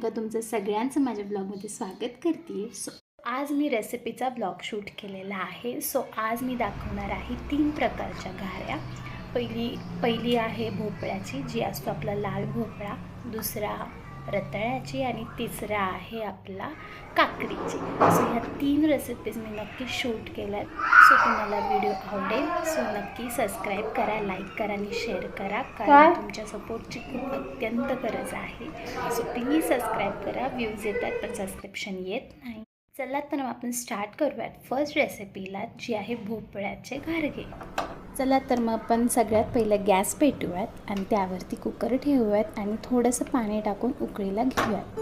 प्रियंका तुमचं सगळ्यांचं माझ्या ब्लॉगमध्ये स्वागत करते सो आज मी रेसिपीचा ब्लॉग शूट केलेला आहे. सो आज मी दाखवणार आहे तीन प्रकारच्या घाऱ्या पहिली पहिली आहे भोपळ्याची जी असतो आपला लाल भोपळा. दुसरा रताळ्याची आणि तिसरा आहे आपला काकडीची. सो ह्या तीन रेसिपीज मी नक्की शूट केल्यात. सो तुम्हाला व्हिडिओ आवडेल. सो नक्की सबस्क्राईब करा लाईक करा आणि शेअर करा. कारण तुमच्या सपोर्टची खूप अत्यंत गरज आहे. सो प्लीज सबस्क्राईब करा. व्ह्यूज येतात पण सबस्क्रिप्शन येत नाही. चला तर मग आपण स्टार्ट करूयात फर्स्ट रेसिपीला जी आहे भोपळ्याचे घारगे. चला तर मग आपण सगळ्यात पहिलं गॅस पेटूयात आणि त्यावरती कुकर ठेवूयात आणि थोडंसं पाणी टाकून उकळीला घेऊयात.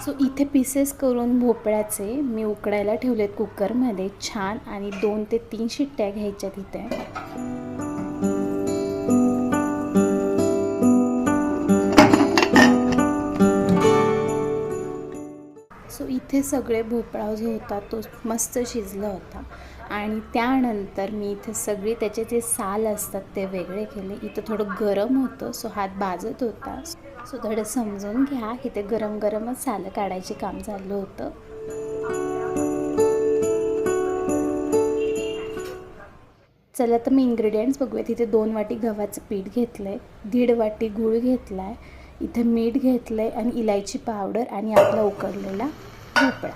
सो इथे पीसेस करून भोपळ्याचे मी उकडायला ठेवलेत कुकरमध्ये छान आणि दोन ते तीन शिट्ट्या घ्यायच्या तिथे इथे सगळे भोपळा जो होता तो मस्त शिजला होता. आणि त्यानंतर मी इथे सगळी त्याचे जे साल असतात ते वेगळे केले. इथं थोडं गरम होतं सो हात भाजत होता. सो थोडं समजून घ्या इथे गरम गरमच सालं काढायचे काम झालं होतं. चला तर मी इन्ग्रेडियंट्स बघूया तिथे दोन वाटी गव्हाचं पीठ घेतलं आहे दीड वाटी गूळ घेतला आहे इथे मीठ घेतलं आहे आणि इलायची पावडर आणि आपला उकडलेला भोपळा.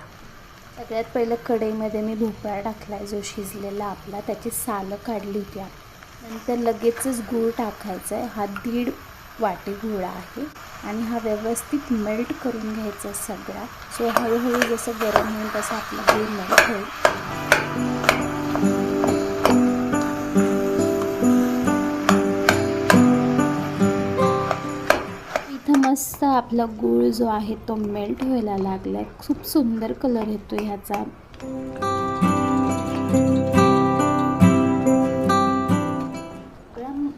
सगळ्यात पहिलं कढईमध्ये मी भोपळा टाकला आहे जो शिजलेला आपला. त्याची सालं काढली होती नंतर लगेचच गूळ टाकायचा आहे हा दीड वाटी गूळ आहे. आणि हा व्यवस्थित मेल्ट करून घ्यायचा सगळा. सो हळूहळू जसं गरम होईल तसं आपला गूळ मेल्ट होईल. आपला गूळ जो आहे तो मेल्ट व्हायला लागला आहे खूप सुंदर कलर येतो ह्याचा.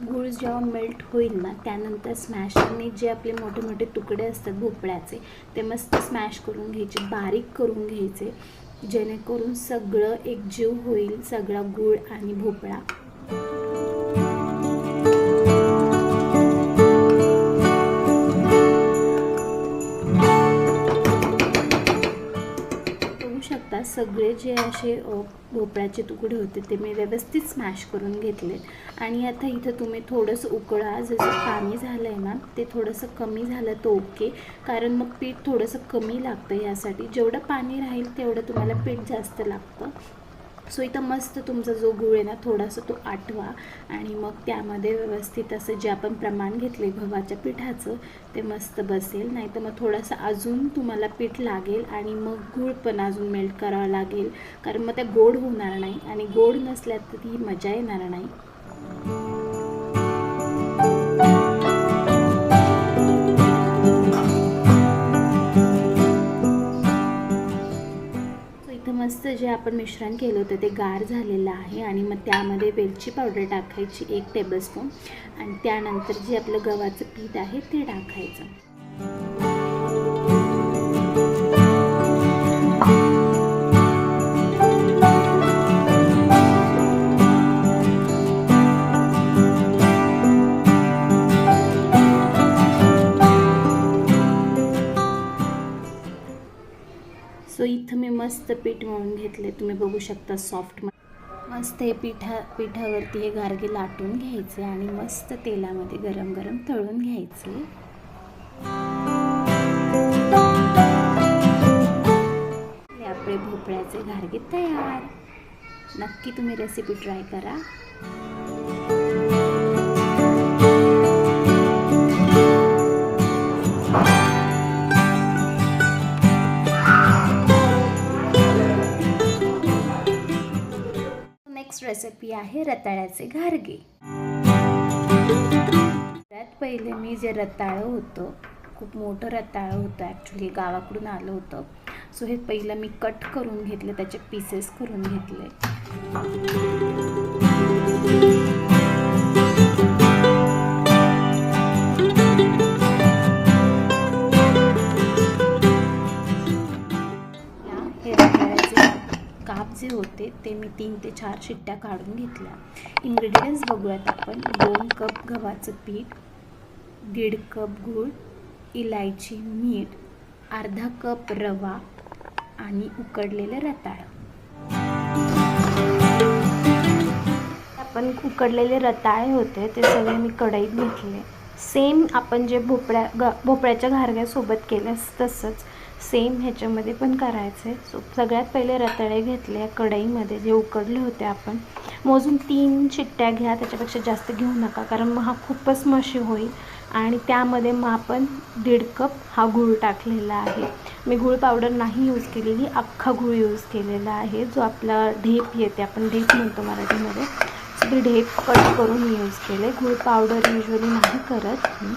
गूळ जेव्हा मेल्ट होईल ना त्यानंतर स्मॅशरने जे आपले मोठे मोठे तुकडे असतात भोपळ्याचे ते मस्त स्मॅश करून घ्यायचे बारीक करून घ्यायचे जेणेकरून सगळं एकजीव होईल सगळा गूळ आणि भोपळा. सगळे जे असे भोपळ्याचे तुकडे होते ते मी व्यवस्थित स्मॅश करून घेतले. आणि आता इथं तुम्ही थोडंसं उकळा. जसं पाणी झालं आहे ना ते थोडंसं कमी झालं तर ओके. कारण मग पीठ थोडंसं कमी लागतं यासाठी. जेवढं पाणी राहील तेवढं तुम्हाला पीठ जास्त लागतं. सो इथं मस्त तुमचा जो गुळ आहे ना थोडासा तो आठवा. आणि मग त्यामध्ये व्यवस्थित असं जे आपण प्रमाण घेतले गव्हाच्या पिठाचं ते मस्त बसेल. नाही तर मग थोडंसं अजून तुम्हाला पीठ लागेल आणि मग गूळ पण अजून मेल्ट करावं लागेल. कारण मग त्या गोड होणार नाही आणि गोड नसल्या तर ती मजा येणार नाही. मस्त जे आपण मिश्रण केलं होतं ते गार झालेलं आहे आणि मग त्यामध्ये वेलची पावडर टाकायची एक टेबलस्पून आणि त्यानंतर जे आपलं गव्हाचं पीठ आहे ते टाकायचं. मस्त पीठ मळून घेतले तुम्ही बघू शकता सॉफ्ट मस्त हे पिठा पिठावरती हे गारगे लाटून घ्यायचे आणि मस्त तेलामध्ये गरम गरम तळून घ्यायचे. आपले भोपळ्याचे गारगे तयार. नक्की तुम्ही रेसिपी ट्राय करा. नेक्स्ट रेसिपी आहे रताळ्याचे घारगे. सगळ्यात पहिले मी जे रताळं होतं खूप मोठं रताळं होतं ॲक्च्युली गावाकडून आलं होतं. सो हे पहिलं मी कट करून घेतले त्याचे पीसेस करून घेतले. जे होते ते मी तीन ते चार शिट्ट्या काढून घेतल्या. इन्ग्रेडियंट्स बघूयात आपण. दोन कप गव्हाचं पीठ दीड कप गूळ इलायची मीठ अर्धा कप रवा आणि उकडलेलं रताळ. आपण उकडलेले रताळे होते ते सगळे मी कढईत घेतले. सेम आपण जे भोपळ्या ग भोपळ्याच्या घारग्यासोबत केलं तसंच सेम ह्याच्यामध्ये पण करायचं आहे सो सगळ्यात पहिले रताळे घेतले कढईमध्ये जे उकडले होते आपण. मोजून तीन चिट्ट्या घ्या त्याच्यापेक्षा जास्त घेऊ नका कारण मग हा खूपच मशी होईल. आणि त्यामध्ये मग आपण दीड कप हा गूळ टाकलेला आहे. मी गूळ पावडर नाही यूज केलेली अख्खा गूळ यूज केलेला आहे जो आपला ढेप येते आपण ढेप म्हणतो मराठीमध्ये. सो ती ढेप कट करून मी यूज केले गूळ पावडर युजली नाही करत. मी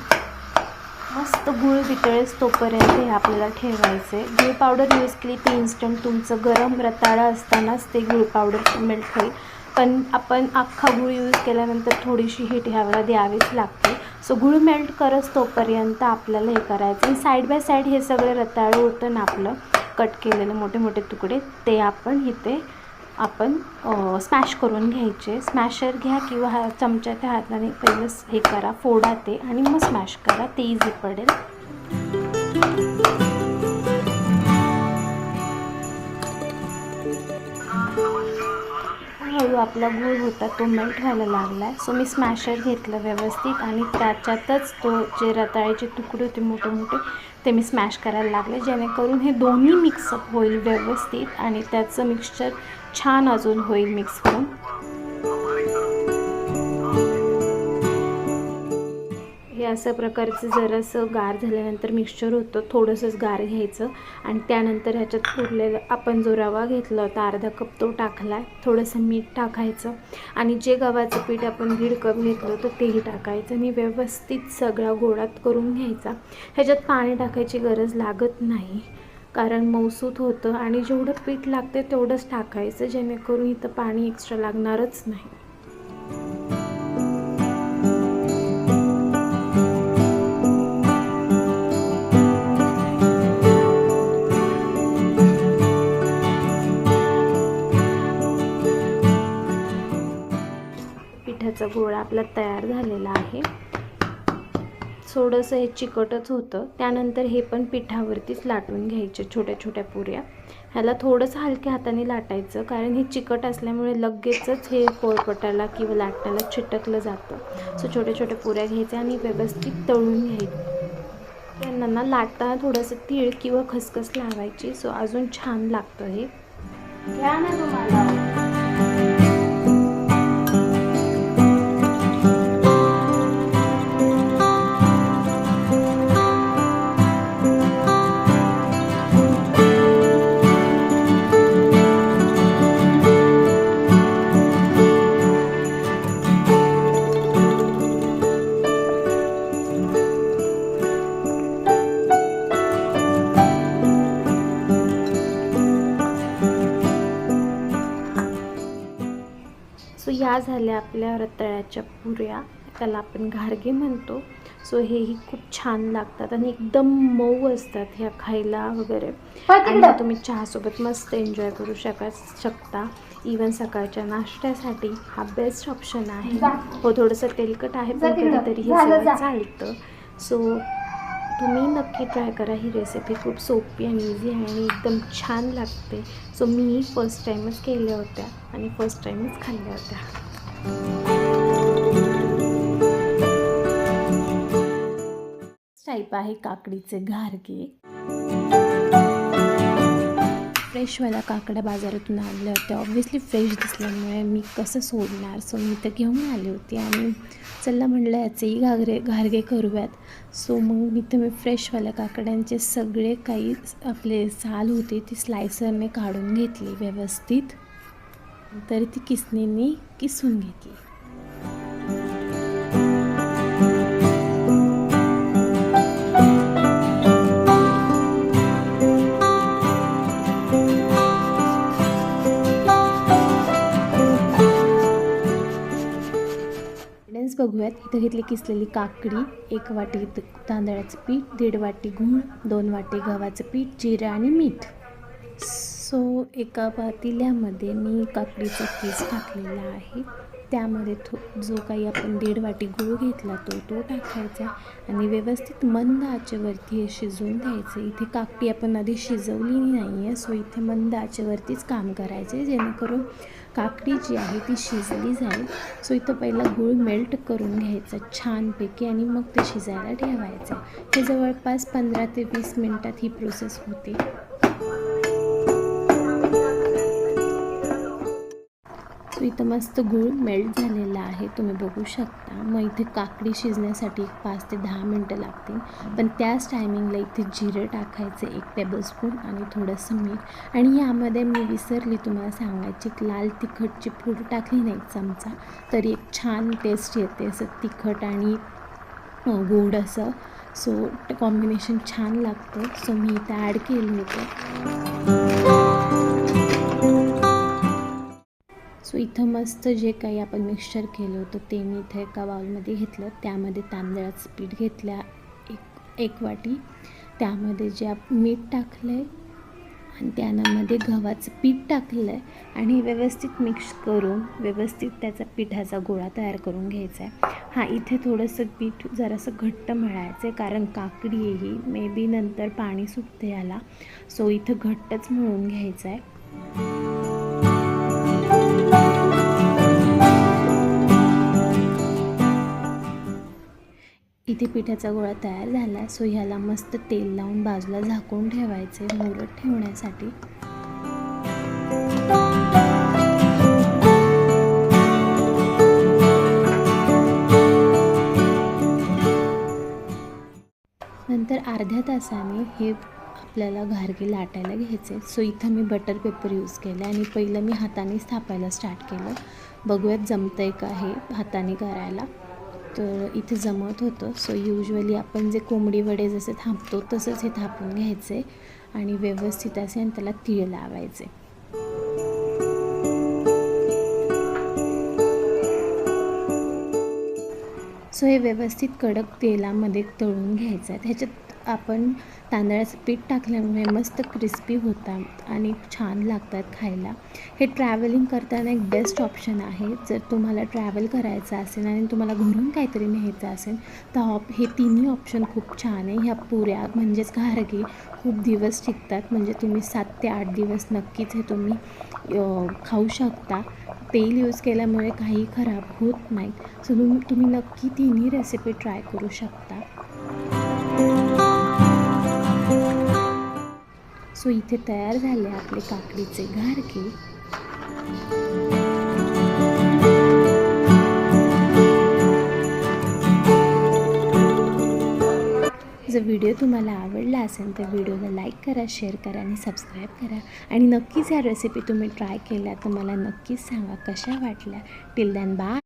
मस्त गूळ वितळेस तोपर्यंत हे आपल्याला ठेवायचं आहे गुळ पावडर यूज केली ती इन्स्टंट तुमचं गरम रताळं असतानाच ते गूळ पावडर मेल्ट होईल. पण आपण अख्खा गूळ यूज केल्यानंतर थोडीशी हीट ह्याला द्यावीच लागते. सो गूळ मेल्ट करत तोपर्यंत आपल्याला हे करायचं आणि साईड बाय साईड हे सगळं रताळं होतं ना आपलं. कट केलेलं मोठे मोठे तुकडे ते आपण इथे आपण स्मॅश करून घ्यायचे. स्मॅशर घ्या किंवा हा चमच्याच्या हाताने पहिलं हे करा फोडा ते आणि मग स्मॅश करा. ते इझी पडेल. हळू आपला गूळ होता तो मेल्ट व्हायला लागला आहे सो मी स्मॅशर घेतलं व्यवस्थित आणि त्याच्यातच तो जे रताळ्याचे तुकडे होते मोठे मोठे ते मी स्मॅश करायला लागले. जेणेकरून हे दोन्ही मिक्सअप होईल व्यवस्थित आणि त्याचं मिक्सचर छान अजून होईल मिक्स करून. हे असं प्रकारचं जरासं गार झाल्यानंतर मिक्सचर होतं थोडंसंच गार घ्यायचं. आणि त्यानंतर ह्याच्यात उरलेलं आपण जो रवा घेतला होता अर्धा कप तो टाकला आहे थोडंसं मीठ टाकायचं. आणि जे गव्हाचं पीठ आपण दीड कप घेतलं होतं तेही टाकायचं. आणि व्यवस्थित सगळा गोळात करून घ्यायचा. ह्याच्यात पाणी टाकायची गरज लागत नाही. कारण मौसूत होतं आणि जेवढं पीठ लागते तेवढंच टाकायचं जेणेकरून इथं पाणी एक्स्ट्रा लागणारच नाही. पिठाचा गोळा आपला तयार झालेला आहे. थोडंसं हे चिकटच होतं. त्यानंतर हे पण पिठावरतीच लाटून घ्यायचे छोट्या छोट्या पुऱ्या. ह्याला थोडंसं हलक्या हाताने लाटायचं कारण हे चिकट असल्यामुळे लगेचच हे पोळपटाला किंवा लाटायला चिटकलं जातं. सो छोट्या छोट्या पुऱ्या घ्यायच्या आणि व्यवस्थित तळून घ्यायचं. त्यांना ना लाटताना थोडंसं तीळ किंवा खसखस लावायची. सो अजून छान लागतं हे. घ्या ना तुम्हाला. ह्या झाल्या आपल्या रताळ्याच्या पुऱ्या त्याला आपण घारगे म्हणतो. सो हेही खूप छान लागतात आणि एकदम मऊ असतात ह्या खायला वगैरे. आणि तुम्ही चहासोबत मस्त एन्जॉय करू शका शकता. इवन सकाळच्या नाश्त्यासाठी हा बेस्ट ऑप्शन आहे. हो थोडंसं तेलकट आहे पण कधीतरी हे सगळं चालतं. सो तुम्ही नक्की ट्राय करा. ही रेसिपी खूप सोपी आणि इझी आहे आणि एकदम छान लागते. सो मी फर्स्ट टाईमच केल्या होत्या आणि फर्स्ट टाईमच खाल्ल्या होत्या. टाईप आहे काकडीचे घारगे फ्रेशवाल्या काकड्या बाजारातून आणल्या होत्या. ऑब्व्हियसली फ्रेश दिसल्यामुळे मी कसं सोडणार? सो मी तर घेऊन आली होती आणि चला म्हणलं याचेही घागरे घारगे करूयात. सो मग मी तर मी फ्रेशवाल्या काकड्यांचे सगळे काही आपले साल होते ती स्लायसरने काढून घेतली व्यवस्थित. तरी ती किसणीने किसून घेतली. बघूयात इथं घेतली किसलेली काकडी एक वाटी तांदळाचं पीठ दीड वाटी गूळ दोन वाटी गव्हाचं पीठ जिरे आणि मीठ. सो एका पातेल्यामध्ये मी काकडीचा पीस टाकलेला आहे. त्यामध्ये थो जो काही आपण दीड वाटी गूळ घेतला तो तो टाकायचा आणि व्यवस्थित मंद आचेवरती हे शिजवून द्यायचं इथे काकडी आपण आधी शिजवली नाही आहे सो इथे मंद आचेवरतीच काम करायचे जेणेकरून काकडी जी आहे ती शिजली जाईल. सो इथं पहिला गूळ मेल्ट करून घ्यायचा छानपैकी आणि मग ते शिजायला ठेवायचं. हे जवळपास पंधरा ते वीस मिनटात ही प्रोसेस होते. सो इथं मस्त गूळ मेल्ट झालेला आहे. तुम्ही बघू शकता. मग इथे काकडी शिजण्यासाठी एक पाच ते दहा मिनटं लागतील. पण त्याच टायमिंगला इथे जिरं टाकायचे एक टेबलस्पून आणि थोडंसं मीठ. आणि यामध्ये मी विसरली तुम्हाला सांगायची लाल तिखटची पूड टाकली नाही एक चमचा तरी एक छान टेस्ट येते असं तिखट आणि गोड असं. सो कॉम्बिनेशन छान लागतं. सो मी इथं ॲड केलं होतं. इथं मस्त जे काही आपण मिक्सचर केलं होतं ते मी इथे एका बाउलमध्ये घेतलं. त्यामध्ये तांदळाचं पीठ घेतल्या एक एक वाटी. त्यामध्ये जे आप मीठ टाकलं आहे आणि त्यानामध्ये गव्हाचं पीठ टाकलं आहे आणि व्यवस्थित मिक्स करून व्यवस्थित त्याचा पिठाचा गोळा तयार करून घ्यायचा आहे. हां इथे थोडंसं पीठ जरासं घट्ट मळायचं आहे कारण काकडी आहे ही. मे बी नंतर पाणी सुटते याला. सो इथं घट्टच मळून घ्यायचं आहे इथे पिठाचा गोळा तयार झाला सो ह्याला मस्त तेल लावून बाजूला झाकून ठेवायचे मुरत ठेवण्यासाठी. नंतर अर्ध्या तासाने हे आपल्याला घारगे लाटायला घ्यायचे. सो इथं मी बटर पेपर यूज केलं आणि पहिलं मी हाताने थापायला स्टार्ट केलं. बघूयात जमतं आहे का हे हाताने करायला. तर इथे जमत होतं. सो युजली आपण जे कोंबडी वडे जसे थांबतो तसंच हे थापून घ्यायचे आणि व्यवस्थित असे आणि त्याला तीळ लावायचे. सो हे व्यवस्थित कडक तेलामध्ये तळून घ्यायचं आहे. ह्याच्यात आपण तांदळाचं पीठ टाकल्यामुळे मस्त क्रिस्पी होतात आणि छान लागतात खायला. हे ट्रॅव्हलिंग करताना एक बेस्ट ऑप्शन आहे. जर तुम्हाला ट्रॅव्हल करायचं असेल आणि तुम्हाला घरून काहीतरी न्यायचं असेल तर ऑप हे तिन्ही ऑप्शन खूप छान आहे. ह्या पुऱ्या म्हणजेच घारगे खूप दिवस टिकतात. म्हणजे तुम्ही सात ते आठ दिवस नक्कीच हे तुम्ही खाऊ शकता. तेल यूज केल्यामुळे काही खराब होत नाही. सो तुम्ही तुम्ही नक्की तिन्ही रेसिपी ट्राय करू शकता. सो इथे तयार झाले आपले काकडीचे घारके जर व्हिडिओ तुम्हाला आवडला असेल तर व्हिडिओला लाईक करा शेअर करा आणि सबस्क्राईब करा. आणि नक्कीच ह्या रेसिपी तुम्ही ट्राय केल्या तर मला नक्कीच सांगा कशा वाटल्या. Till then bye.